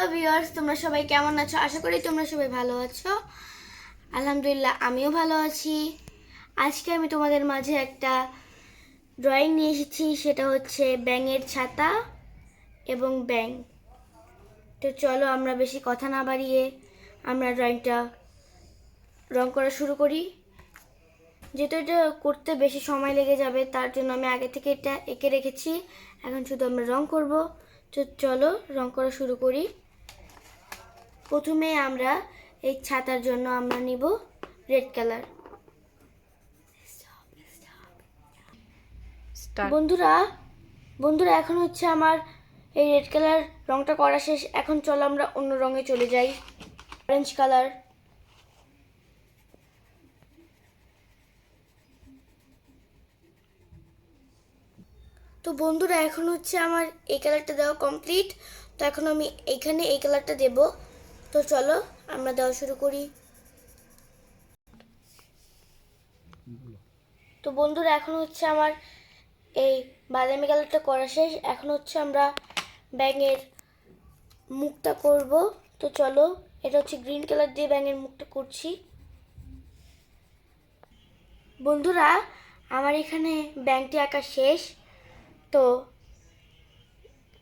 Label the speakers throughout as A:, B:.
A: Hello viewers, তোমরা সবাই কেমন আছো? আশা করি তোমরা সবাই ভালো আছো। আলহামদুলিল্লাহ, আমিও ভালো আছি। আজকে আমি তোমাদের মাঝে একটা ড্রয়িং নিয়ে এসেছি, সেটা হচ্ছে ব্যাঙের ছাতা এবং ব্যাং তো চলো আমরা বেশি কথা না বাড়িয়ে আমরা ড্রয়িংটা রং করা শুরু করি। যেহেতু এটা করতে বেশি সময় লেগে যাবে, তার জন্য আমি আগে থেকে এটা এঁকে রেখেছি। এখন শুধু আমরা রং করব। তো চলো রং করা শুরু করি। প্রথমে আমরা এই ছাতার জন্য আমরা নিব রেড কালার। বন্ধুরা বন্ধুরা এখন হচ্ছে আমার এই রেড কালার রংটা করা শেষ। এখন চলো আমরা অন্য রঙে চলে যাই। Orange colour. তো বন্ধুরা এখন হচ্ছে আমার এই কালারটা দেওয়া কমপ্লিট। তো এখন আমি এইখানে এই কালারটা দেব। তো চলো, আমরা দেওয়া শুরু করি। তো বন্ধুরা, এখন হচ্ছে আমার এই বাদামি কালারটা করা শেষ। এখন হচ্ছে আমরা ব্যাঙের মুখটা করব। তো চলো, এটা হচ্ছে গ্রিন কালার দিয়ে ব্যাঙের মুখটা করছি। বন্ধুরা, আমার এখানে ব্যাংকটি আঁকা শেষ। তো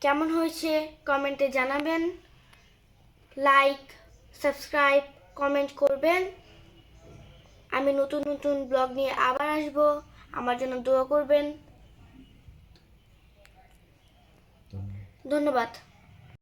A: কেমন হয়েছে কমেন্টে জানাবেন। লাইক সাবস্ক্রাইব কমেন্ট করবেন। আমি নতুন নতুন ব্লগ নিয়ে আবার আসব। আমার জন্য দোয়া করবেন। ধন্যবাদ।